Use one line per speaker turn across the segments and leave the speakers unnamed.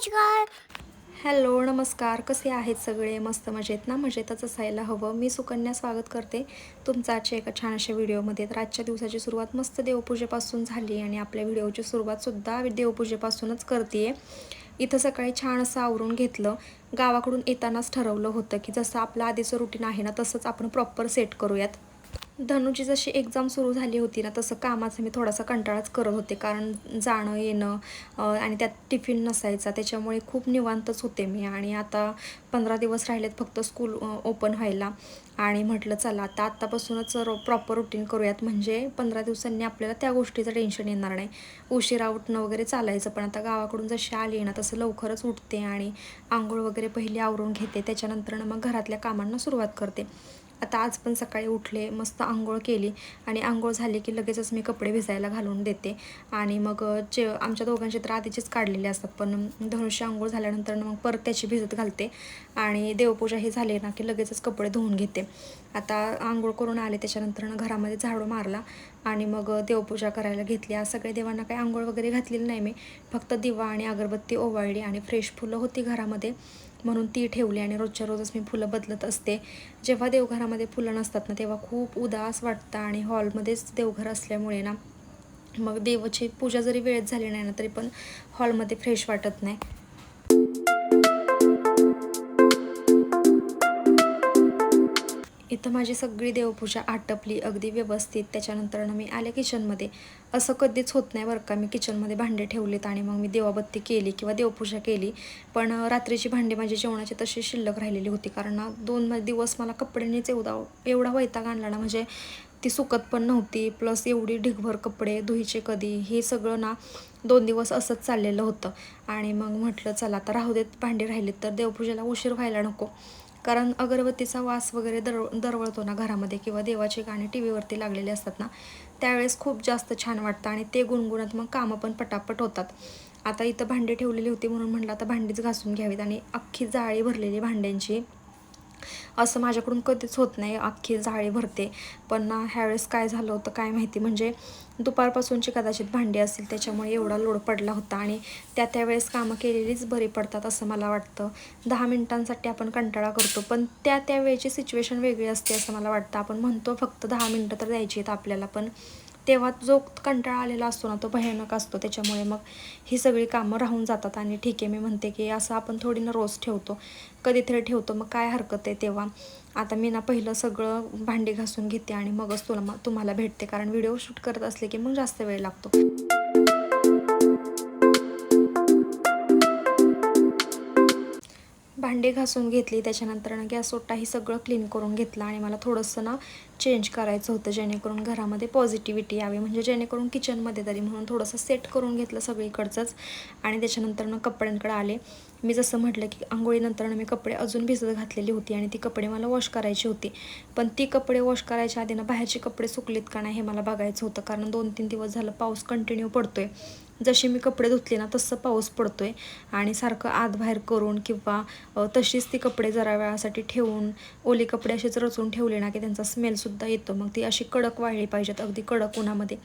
नमस्कार.
हॅलो नमस्कार. कसे आहेत सगळे? मस्त मजेत ना? मजेतच असायला हवं. मी सुकन्या स्वागत करते तुमचं आजच्या एका छान अशा व्हिडिओमध्ये. तर आजच्या दिवसाची सुरुवात मस्त देवपूजेपासून झाली आणि आपल्या व्हिडिओची सुरुवातसुद्धा देवपूजेपासूनच करते इथं सकाळी छान असं आवरून घेतलं. गावाकडून येतानाच ठरवलं होतं की जसं आपलं आधीचं रुटीन आहे ना तसंच आपण प्रॉपर सेट करूयात. धनुची जशी एक्झाम सुरू झाली होती ना तसं कामाचं मी थोडासा कंटाळाच करत होते. कारण जाणं येणं आणि त्यात टिफिन नसायचा. त्याच्यामुळे खूप निवांतच होते मी. आणि आता पंधरा दिवस राहिलेत फक्त स्कूल ओपन व्हायला. आणि म्हटलं चला आता आत्तापासूनच प्रॉपर रुटीन करूयात. म्हणजे पंधरा दिवसांनी आपल्याला त्या गोष्टीचं टेन्शन येणार नाही. उशिरा उठणं वगैरे चालायचं. पण आता गावाकडून जशी आली ना तसं लवकरच उठते आणि आंघोळ वगैरे पहिली आवरून घेते. त्याच्यानंतर मग घरातल्या कामांना सुरुवात करते. आता आज पण सकाळी उठले मस्त आंघोळ केली आणि आंघोळ झाली की लगेचच मी कपडे भिजायला घालून देते. आणि मग जे आमच्या दोघांचे तर आधीचेच काढलेले असतात पण धनुष्य आंघोळ झाल्यानंतर मग परत त्याची भिजत घालते. आणि देवपूजा हे झाले ना की लगेचच कपडे धुवून घेते. आता आंघोळ करून आले त्याच्यानंतर घरामध्ये झाडू मारला आणि मग देवपूजा करायला घेतली. आज सगळ्या देवांना काही आंघोळ वगैरे घातलेली नाही मी. फक्त दिवा आणि अगरबत्ती ओवाळली आणि फ्रेश फुलं होती घरामध्ये. म्हणून ती ठेवली आणि रोजच्या रोजच मी फुलं बदलत असते. जेव्हा देवघरामध्ये फुलं नसतात ना तेव्हा खूप उदास वाटतं आणि हॉलमध्येच देवघर असल्यामुळे ना मग देवाची पूजा जरी वेळेत झाली नाही ना तरी पण हॉलमध्ये फ्रेश वाटत नाही. इथं माझी सगळी देवपूजा आटपली अगदी व्यवस्थित. त्याच्यानंतर मी आले किचनमध्ये असं कधीच होत नाही बरं का. मी किचनमध्ये भांडे ठेवलेत आणि मग मी देवाबत्ती केली किंवा देवपूजा केली. पण रात्रीची भांडी माझी जेवणाची तशी शिल्लक राहिलेली होती. कारण दोन दिवस मला कपड्यांनीच एवढा एवढा वैताग आणला ना. म्हणजे ती सुकत पण नव्हती. प्लस एवढी ढिगभर कपडे धुईचे कधी हे सगळं ना दोन दिवस असंच चाललेलं होतं. आणि मग म्हटलं चला आता राहू देत भांडे राहिलेत तर देवपूजेला उशीर व्हायला नको. कारण अगरबत्तीचा वास वगैरे दर दरवळतो ना घरामध्ये किंवा देवाची गाणी टी व्हीवरती लागलेली असतात ना त्यावेळेस खूप जास्त छान वाटतं आणि ते गुणगुणत मग कामं पण पटापट होतात. आता इथं भांडी ठेवलेली होती म्हणून म्हटलं आता भांडीच घासून घ्यावीत आणि अख्खी जाळी भरलेली भांड्यांची. असं माझ्याकडून कधीच होत नाही. अख्खी जाळी भरते. पण ना ह्यावेळेस काय झालं होतं काय माहिती? म्हणजे दुपारपासूनची कदाचित भांडी असतील त्याच्यामुळे एवढा लोड पडला होता आणि त्या त्यावेळेस कामं केलेलीच बरी पडतात असं मला वाटतं. दहा मिनिटांसाठी आपण कंटाळा करतो पण त्या त्यावेळेची सिच्युएशन वेगळी असते असं मला वाटतं. आपण म्हणतो फक्त दहा मिनटं तर द्यायची आहेत आपल्याला पण तेव्हा जो कंटाळा आलेला असतो ना तो भयानक असतो. त्याच्यामुळे मग ही सगळी कामं राहून जातात आणि ठीक आहे मी म्हणते की असं आपण थोडी ना रोज ठेवतो. कधीतरी ठेवतो मग काय हरकत आहे तेव्हा? आता मी ना पहिलं सगळं भांडी घासून घेते आणि मगच तुला तुम्हाला भेटते. कारण व्हिडिओ शूट करत असले की मग जास्त वेळ लागतो. भांडे घासून घेतली त्याच्यानंतर ना गॅस ओटा सगळं क्लीन करून घेतलं आणि मला थोडंसं ना चेंज करायचं होतं जेणेकरून घरामध्ये पॉझिटिव्हिटी यावी. म्हणजे जेणेकरून किचनमध्ये तरी म्हणून थोडंसं सेट करून घेतलं सगळीकडचंच आणि त्याच्यानंतर ना कपड्यांकडे आले. मी जसं म्हटलं की आंघोळीनंतर ना मी कपडे अजून भिजत घातलेली होती आणि ती कपडे मला वॉश करायची होती. पण ती कपडे वॉश करायच्या आधी ना बाहेरचे कपडे सुकलेत का नाही हे मला बघायचं होतं. कारण दोन तीन दिवस झालं पाऊस कंटिन्यू पडतोय. जशी मी कपडे धुतले ना तसं पाऊस पडतो आहे आणि सारखं आत बाहेर करून किंवा तशीच ती कपडे जरा वेळासाठी ठेवून ओले कपडे असेच रचून ठेवले ना की त्यांचा स्मेलसुद्धा येतो. मग ती अशी कडक वाळली पाहिजेत अगदी कडक उन्हामध्ये.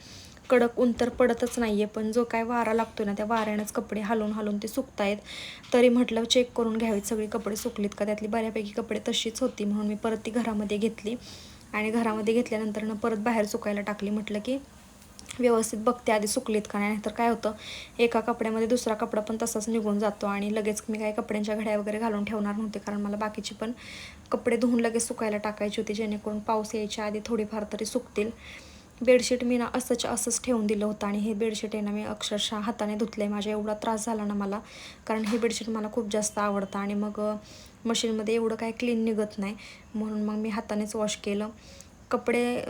कडक ऊन तर पडतच नाही आहे पण जो काय वारा लागतो ना त्या वाऱ्यानंच कपडे हलवून हलवून ते सुकतायत. तरी म्हटलं चेक करून घ्यावीत सगळी कपडे सुकलीत का? त्यातली बऱ्यापैकी कपडे तशीच होती म्हणून मी परत ती घरामध्ये घेतली. आणि घरामध्ये घेतल्यानंतर परत बाहेर सुकायला टाकली. म्हटलं की व्यवस्थित बघते आधी सुकलीत का नाही तर काय होतं एका कपड्यामध्ये दुसरा कपडा पण तसाच निघून जातो आणि लगेच मी काही कपड्यांच्या घड्या वगैरे घालून ठेवणार नव्हते कारण मला बाकीची पण कपडे धुवून लगेच सुकायला टाकायची होती जेणेकरून पाऊस यायच्या आधी थोडीफार तरी सुकतील. बेडशीट मी ना असंच असंच ठेवून दिलं होतं आणि हे बेडशीट आहे ना मी अक्षरशः हाताने धुतलं आहे माझ्या एवढा त्रास झाला ना मला कारण हे बेडशीट मला खूप जास्त आवडतं आणि मग मशीनमध्ये एवढं काय क्लीन निघत नाही म्हणून मग मी हातानेच वॉश केलं. कपडे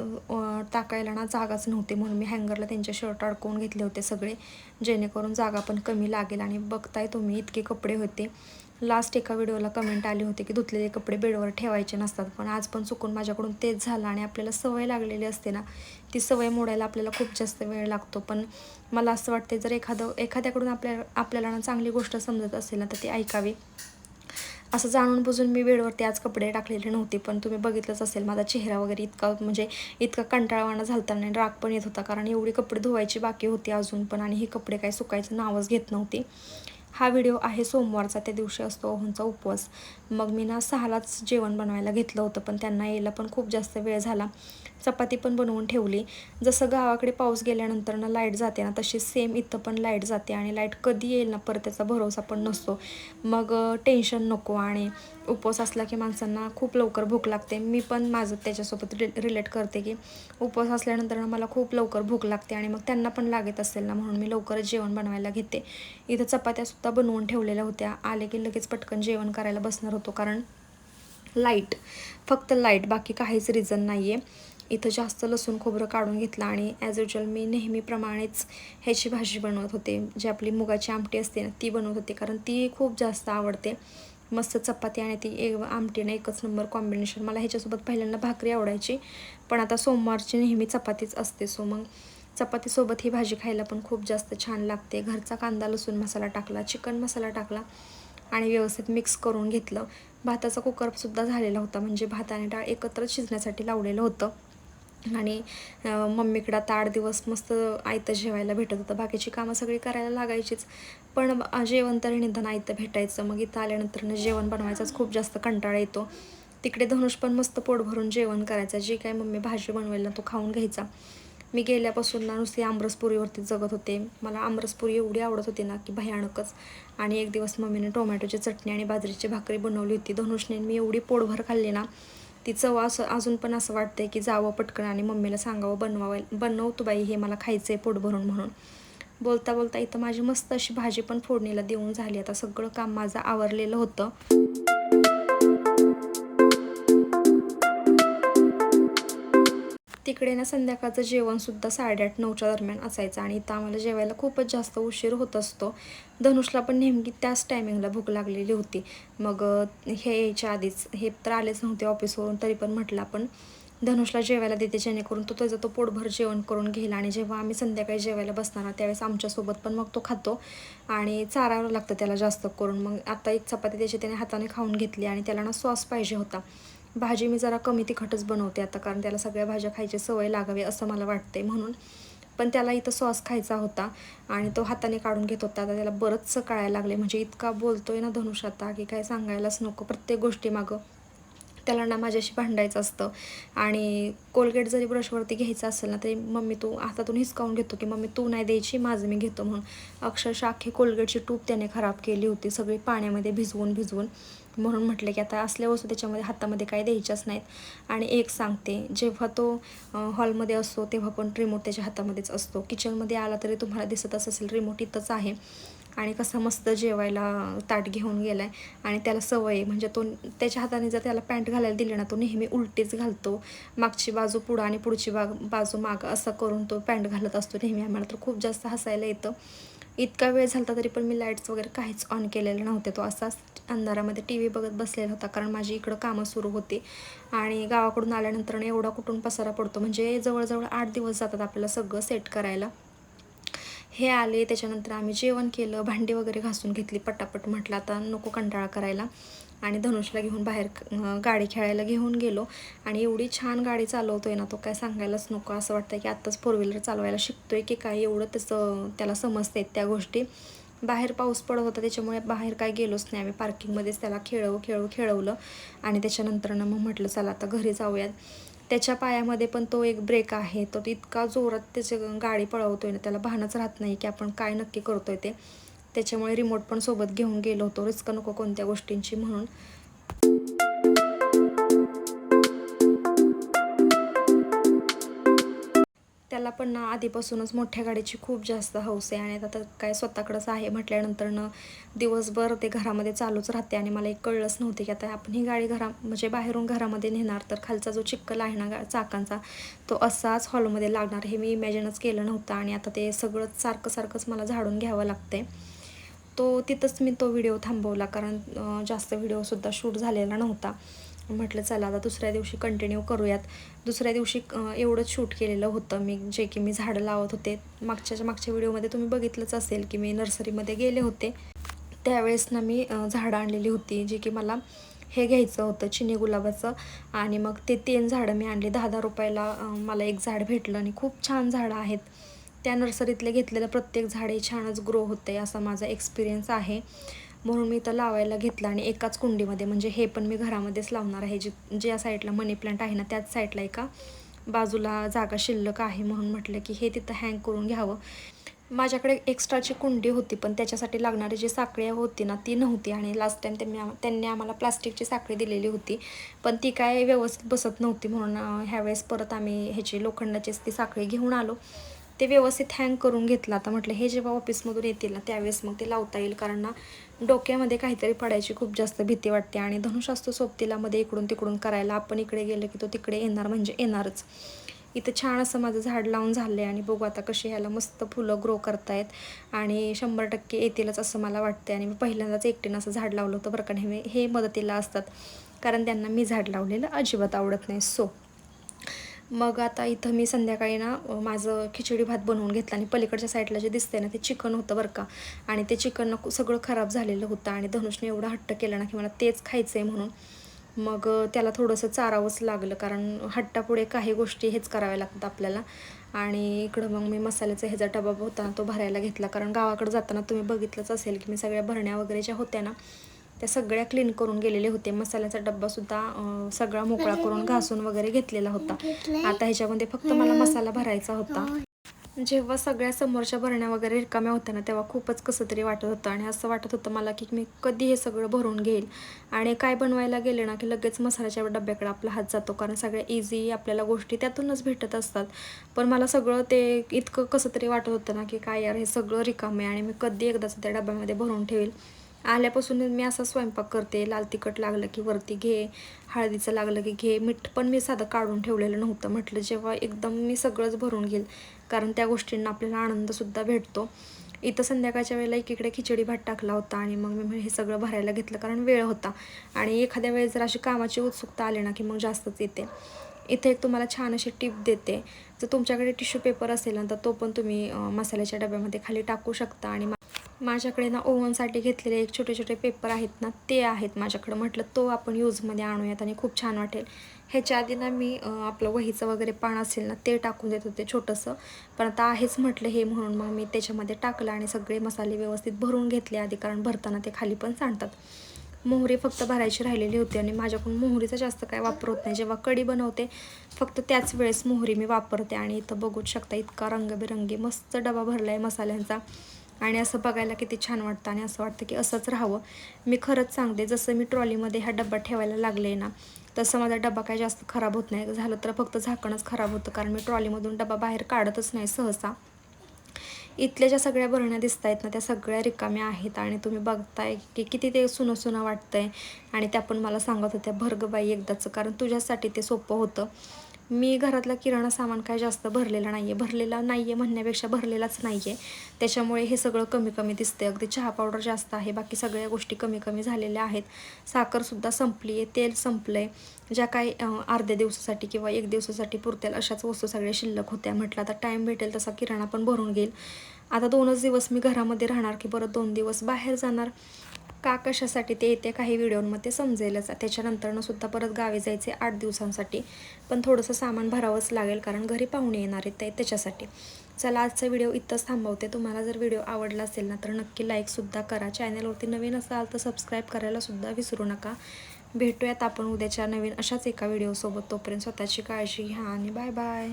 टाकायला ना जागाच नव्हती म्हणून मी हँगरला त्यांचे शर्ट अडकवून घेतले होते सगळे. जेणेकरून जागा पण कमी लागेल आणि बघताय तुम्ही इतके कपडे होते. लास्ट एका व्हिडिओला कमेंट आली होती की धुतलेले कपडे बेडवर ठेवायचे नसतात. पण आज पण चुकून माझ्याकडून तेच झालं आणि आपल्याला सवय लागलेली असते ना. ती सवय मोडायला आपल्याला खूप जास्त वेळ लागतो. पण मला असं वाटते जर एखादं एखाद्याकडून आपल्या आपल्याला ना चांगली गोष्ट समजत असेल ना तर ती ऐकावी. असं जाणून बुजून मी वेळवरती आज कपडे टाकलेले नव्हते पण तुम्ही बघितलंच असेल माझा चेहरा वगैरे इतका म्हणजे इतका कंटाळवाणा झालता आणि राग पण येत होता कारण एवढी कपडे धुवायची बाकी होती अजून पण आणि हे कपडे काही सुकायचं नावच घेत नव्हती. हा व्हिडिओ आहे सोमवारचा त्या दिवशी असतो अहोंचा उपवास. मग मी ना सहालाच जेवण बनवायला घेतलं होतं पण त्यांना यायला पण खूप जास्त वेळ झाला. चपाती पण बनवून ठेवली. जसं गावाकडे पाऊस गेल्यानंतर ना लाइट जाते ना तशी सेम इथं पण लाइट जाते आणि लाइट कधी येईल ना परत त्याचा भरोसा पण नसतो. मग टेन्शन नको आणि उपवास असला की माणसांना खूप लवकर भूक लागते. मी पण माझं त्याच्यासोबत रि रिलेट करते की उपवास असल्यानंतर ना मला खूप लवकर भूक लागते आणि मग त्यांना पण लागत असेल ना म्हणून मी लवकरच जेवण बनवायला घेते. इथं चपात्यासुद्धा बनवून ठेवलेल्या होत्या. आले की लगेच पटकन जेवण करायला बसणार होतो कारण लाइट फक्त लाइट बाकी काहीच रिझन नाही आहे इथं जास्त लसूण खोबरं काढून घेतलं आणि ॲज युजल मी नेहमीप्रमाणेच ह्याची भाजी बनवत होते. जी आपली मुगाची आमटी असते ना ती बनवत होते कारण ती खूप जास्त आवडते. मस्त चपाती आणि ती एक आमटीनं एकच नंबर कॉम्बिनेशन मला ह्याच्यासोबत पहिल्यांदा भाकरी आवडायची पण आता सोमवारची नेहमी चपातीच असते सो मग चपातीसोबत ही भाजी खायला पण खूप जास्त छान लागते. घरचा कांदा लसूण मसाला टाकला चिकन मसाला टाकला आणि व्यवस्थित मिक्स करून घेतलं. भाताचा कुकरसुद्धा झालेला होता. म्हणजे भात आणि डाळ एकत्र शिजण्यासाठी लावलेलं होतं. आणि मम्मीकडं आता आठ दिवस मस्त आयतं जेवायला भेटत होतं. बाकीची कामं सगळी करायला लागायचीच. पण जेवण तरी निदान आयतं भेटायचं. मग इथं आल्यानंतर जेवण बनवायचाच खूप जास्त कंटाळा येतो. तिकडे धनुष पण मस्त पोट भरून जेवण करायचं. जे काय मम्मी भाजी बनवेल ना तो खाऊन घ्यायचा. मी गेल्यापासून ना नुसती आमरसपुरीवरती जगत होते. मला आमरसपुरी एवढी आवडत होती ना की भयानकच. आणि एक दिवस मम्मीने टोमॅटोची चटणी आणि बाजरीची भाकरी बनवली होती. धनुषने मी एवढी पोटभर खाल्ली ना ती चव असं अजून पण असं वाटतंय की जावं पटकन आणि मम्मीला सांगावं बनवावं बनवतो बाई हे मला खायचं आहे पोट भरून म्हणून. बोलता बोलता इथं माझी मस्त अशी भाजी पण फोडणीला देऊन झाली. आता सगळं काम माझं आवरलेलं होतं. तिकडे ना संध्याकाळचं जेवणसुद्धा साडेआठ नऊच्या दरम्यान असायचं आणि इथं आम्हाला जेवायला खूपच जास्त उशीर होत असतो. धनुषला पण नेमकी त्याच टायमिंगला भूक लागलेली होती. मग हे यायच्या आधीच हे तर आलेच नव्हते ऑफिसवरून तरी पण म्हटलं आपण धनुषला जेवायला देते जेणेकरून तो त्याचा तो पोटभर जेवण करून घेईल आणि जेव्हा आम्ही संध्याकाळी जेवायला बसणार त्यावेळेस आमच्यासोबत पण मग तो खातो आणि चारावं लागतं त्याला जास्त करून. मग आता एक चपाती त्याची त्याने हाताने खाऊन घेतली आणि त्याला ना सॉस पाहिजे होता. भाजी मी जरा कमी तिखटच बनवते आता कारण त्याला सगळ्या भाज्या खायची सवय लागावी असं मला वाटते म्हणून. पण त्याला इथं सॉस खायचा होता आणि तो हाताने काढून घेत होता. आता त्याला बरंचसं कळायला लागले म्हणजे इतका बोलतोय ना धनुष आता की काय सांगायलाच नको. प्रत्येक गोष्टी मागं त्याला ना माझ्याशी भांडायचं असतं. आणि कोलगेट जरी ब्रशवरती घ्यायचं असेल ना तरी मम्मी तू हातातून हिसकावून घेतो की मम्मी तू नाही द्यायची माझं मी घेतो. म्हणून अक्षरशः अख्खी कोलगेटची टूप त्याने खराब केली होती. सगळी पाण्यामध्ये भिजवून भिजवून. म्हणून म्हटलं की आता असल्या वस्तू त्याच्यामध्ये हातामध्ये काही द्यायच्याच नाहीत. आणि एक सांगते जेव्हा तो हॉलमध्ये असतो तेव्हा पण रिमोट त्याच्या हातामध्येच असतो. किचनमध्ये आला तरी तुम्हाला दिसतच असेल रिमोट इथंच आहे. आणि कसा मस्त जेवायला ताट घेऊन गेला आहे आणि त्याला सवय म्हणजे तो त्याच्या हाताने जर त्याला पॅन्ट घालायला दिली ना तो नेहमी उलटीच घालतो. मागची बाजू पुढं आणि पुढची बाग बाजू माग असं करून तो पॅन्ट घालत असतो. नेहमी आम्हाला तर खूप जास्त हसायला येतं. इतका वेळ झाला तरी पण मी लाईट्स वगैरे काहीच ऑन केलेले नव्हते. तो असाच अंधारामध्ये टी व्ही बघत बसलेला होता कारण माझी इकडं कामं सुरू होती. आणि गावाकडून आल्यानंतर एवढा कुठून पसारा पडतो. म्हणजे जवळजवळ आठ दिवस जातात आपल्याला सगळं सेट करायला. हे आले त्याच्यानंतर आम्ही जेवण केलं भांडी वगैरे घासून घेतली पटापट म्हटलं आता नको कंटाळा करायला. आणि धनुषला घेऊन बाहेर गाडी खेळायला घेऊन गेलो. आणि एवढी छान गाडी चालवतोय ना तो काय सांगायलाच नको. असं वाटतं की आत्ताच फोर व्हीलर चालवायला शिकतोय की काय एवढं त्याचं त्याला समजते त्या गोष्टी. बाहेर पाऊस पडत होता त्याच्यामुळे बाहेर काय गेलोच नाही आम्ही. पार्किंगमध्येच त्याला खेळव खेळव खेळवलं. आणि त्याच्यानंतर मग म्हटलं चला आता घरी जाऊयात. त्याच्या पायामध्ये पण तो एक ब्रेक आहे. तो इतका जोरात त्याची गाडी पळवतोय ना त्याला भानच राहत नाही की आपण काय नक्की करतोय ते. त्याच्यामुळे रिमोट पण सोबत घेऊन गेलो होतो. रिस्क नको कोणत्या गोष्टींची म्हणून. त्याला पण ना आधीपासूनच मोठ्या गाडीची खूप जास्त हौस आहे आणि आता काय स्वतःकडंच आहे म्हटल्यानंतर न दिवसभर ते घरामध्ये चालूच राहते आणि मला एक कळलंच नव्हते की आता आपण ही गाडी घरा म्हणजे बाहेरून घरामध्ये नेणार तर खालचा जो चिक्कल आहे ना गा चाकांचा तो असाच हॉलमध्ये लागणार हे मी इमॅजिनच केलं नव्हतं आणि आता ते सगळंच सारखं सारखंच मला झाडून घ्यावं लागते तो तिथंच मी तो व्हिडिओ थांबवला कारण जास्त व्हिडिओसुद्धा शूट झालेला नव्हता. म्हटलं चला आता दुसऱ्या दिवशी कंटिन्यू करूयात. दुसऱ्या दिवशी एवढंच शूट केलेलं होतं मी जे की मी झाडं लावत होते. मागच्या मागच्या व्हिडिओमध्ये तुम्ही बघितलंच असेल की मी नर्सरीमध्ये गेले होते. त्यावेळेस ना मी झाडं आणलेली होती जे की मला हे घ्यायचं होतं चिनी गुलाबाचं. आणि मग ते तीन झाडं मी आणली. दहा दहा रुपयाला मला एक झाड भेटलं. आणि खूप छान झाडं आहेत. त्या नर्सरीतले घेतलेलं प्रत्येक झाडे छानच ग्रो होते असा माझा एक्सपिरियन्स आहे. म्हणून मी तर लावायला घेतलं आणि एकाच कुंडीमध्ये म्हणजे हे पण मी घरामध्येच लावणार आहे. जे ज्या साईडला मनी प्लांट आहे ना त्याच साईडला एका बाजूला जागा शिल्लक आहे म्हणून म्हटलं की हे तिथं हँग करून घ्यावं. माझ्याकडे एक्स्ट्राची कुंडी होती पण त्याच्यासाठी लागणारी जी साखळी होती ना ती नव्हती आणि लास्ट टाईम त्यांनी आम- त्यांनी आम्हाला प्लास्टिकची साखळी दिलेली होती. पण ती काय व्यवस्थित बसत नव्हती म्हणून ह्यावेळेस परत आम्ही ह्याची लोखंडाचीच ती साखळी घेऊन आलो. ते व्यवस्थित हँग करून घेतलं. आता म्हटलं हे जेव्हा ऑफिसमधून येतील ना त्यावेळेस मग ते लावता येईल. कारण ना डोक्यामध्ये काहीतरी पडायची खूप जास्त भीती वाटते आणि धनुष असतो सोबतीलामध्ये इकडून तिकडून करायला आपण इकडे गेलं की तो तिकडे येणार म्हणजे येणारच. इथं छान असं माझं झाड लावून झालं आहे आणि बघू आता कशी ह्याला मस्त फुलं ग्रो करतायत आणि शंभर टक्के येतीलच असं मला वाटतं आणि मी पहिल्यांदाच एकटीनं असं झाड लावलं होतं बरं का हे हे मदतीला असतात. कारण त्यांना मी झाड लावलेलं अजिबात आवडत नाही. सो मग आता इथं मी संध्याकाळी ना माझं खिचडी भात बनवून घेतला आणि पलीकडच्या साईडला जे दिसतंय ना ते चिकन होतं बरं का. आणि ते चिकन ना सगळं खराब झालेलं होतं आणि धनुषने एवढा हट्ट केला ना की मला तेच खायचं आहे म्हणून. मग त्याला थोडंसं चारावंच लागलं कारण हट्टापुढे काही गोष्टी हेच कराव्या लागतात आपल्याला. आणि इकडं मग मी मसाल्याचा ह्याचा डबा होता ना तो भरायला घेतला. कारण गावाकडे जाताना तुम्ही बघितलंच असेल की मी सगळ्या भरण्या वगैरे ज्या होत्या ना त्या सगळ्या क्लीन करून गेलेले होते. मसाल्याचा डब्बासुद्धा सगळा मोकळा करून घासून वगैरे घेतलेला होता. आता ह्याच्यामध्ये फक्त मला मसाला भरायचा होता. जेव्हा सगळ्या समोरच्या भरण्या वगैरे रिकाम्या होत्या ना तेव्हा खूपच कसं तरी वाटत होतं. आणि असं वाटत होतं मला की मी कधी हे सगळं भरून घेईल. आणि काय बनवायला गेले ना की लगेच मसाल्याच्या डब्याकडे आपला हात जातो. कारण सगळ्या इझी आपल्याला गोष्टी त्यातूनच भेटत असतात. पण मला सगळं ते इतकं कसं तरी वाटत होतं ना की काय यार हे सगळं रिकामे आहे आणि मी कधी एकदाच त्या डब्यामध्ये भरून ठेवेल. आल्यापासून मी असा स्वयंपाक करते. लाल तिखट लागलं की वरती घे हळदीचं लागलं की घे. मीठ पण मी साधं काढून ठेवलेलं नव्हतं म्हटलं जेव्हा एकदम मी सगळंच भरून घेईल. कारण त्या गोष्टींना आपल्याला आनंदसुद्धा भेटतो. इथं संध्याकाळच्या वेळेला एकीकडे खिचडी भात टाकला होता आणि मग मी हे सगळं भरायला घेतलं कारण वेळ होता. आणि एखाद्या वेळेस जर अशी कामाची उत्सुकता आली ना की मग जास्तच येते. इथे एक तुम्हाला छान अशी टिप देते. जर तुमच्याकडे टिश्यू पेपर असेल ना तर तो पण तुम्ही मसाल्याच्या डब्यामध्ये खाली टाकू शकता आणि माझ्याकडे ना ओव्हनसाठी घेतलेले एक छोटे छोटे पेपर आहेत ना ते आहेत माझ्याकडं. म्हटलं तो आपण यूजमध्ये आणूयात आणि खूप छान वाटेल. ह्याच्या आधी ना मी आपलं वहीचं वगैरे पान असेल ना ते टाकून देत होते छोटंसं. पण आता आहेच म्हटलं हे म्हणून मग मी त्याच्यामध्ये टाकलं आणि सगळे मसाले व्यवस्थित भरून घेतले आधी कारण भरताना ते खाली पण सांडतात. मोहरी फक्त भरायची राहिलेली होती आणि माझ्याकडून मोहरीचा जास्त काय वापर होत नाही. जेव्हा कढी बनवते फक्त त्याच वेळेस मोहरी मी वापरते. आणि इथं बघूच शकता इतका रंगबिरंगी मस्त डबा भरला आहे मसाल्यांचा. आणि असं बघायला किती छान वाटतं आणि असं वाटतं की असंच राहावं. मी खरंच सांगते जसं मी ट्रॉलीमध्ये हा डब्बा ठेवायला लागले ना तसं माझा डबा काय जास्त खराब होत नाही. झालं तर फक्त झाकणच खराब होतं कारण मी ट्रॉलीमधून डबा बाहेर काढतच नाही सहसा. इथल्या ज्या सगळ्या भरण्या दिसत आहेत ना त्या सगळ्या रिकाम्या आहेत आणि तुम्ही बघताय की किती ते सुनं सुनं वाटतंय. आणि त्या पण मला सांगत होत्या भर्गबाई एकदाचं कारण तुझ्यासाठी ते सोपं होतं. मी घरातला किराणा सामान काय जास्त भरलेला नाही आहे भरलेला नाही आहे म्हणण्यापेक्षा भरलेलाच नाही आहे त्याच्यामुळे हे सगळं कमी कमी दिसते अगदी चहा पावडर जास्त आहे. बाकी सगळ्या गोष्टी कमी कमी झालेल्या आहेत. साखरसुद्धा संपली आहे तेल संपलं आहे ज्या काही अर्ध्या दिवसासाठी किंवा एक दिवसासाठी पुरतील अशाच वस्तू सगळ्या शिल्लक होत्या. म्हटलं आता टाईम भेटेल तसा किराणा पण भरून घेईल. आता दोनच दिवस मी घरामध्ये राहणार की परत दोन दिवस बाहेर जाणार. का कशासाठी ते येते काही व्हिडिओमध्ये समजेलच. त्याच्यानंतरनं सुद्धा परत गावी जायचे आठ दिवसांसाठी. पण थोडंसं सामान भरावंच लागेल कारण घरी पाहुणे येणार आहेत ते त्याच्यासाठी. चला आजचा व्हिडिओ इथंच थांबवते. तुम्हाला जर व्हिडिओ आवडला असेल ना तर नक्की लाईकसुद्धा करा. चॅनलवरती नवीन असाल तर सबस्क्राईब करायलासुद्धा विसरू नका. भेटूयात आपण उद्याच्या नवीन अशाच एका व्हिडिओसोबत. तोपर्यंत स्वतःची काळजी घ्या आणि बाय बाय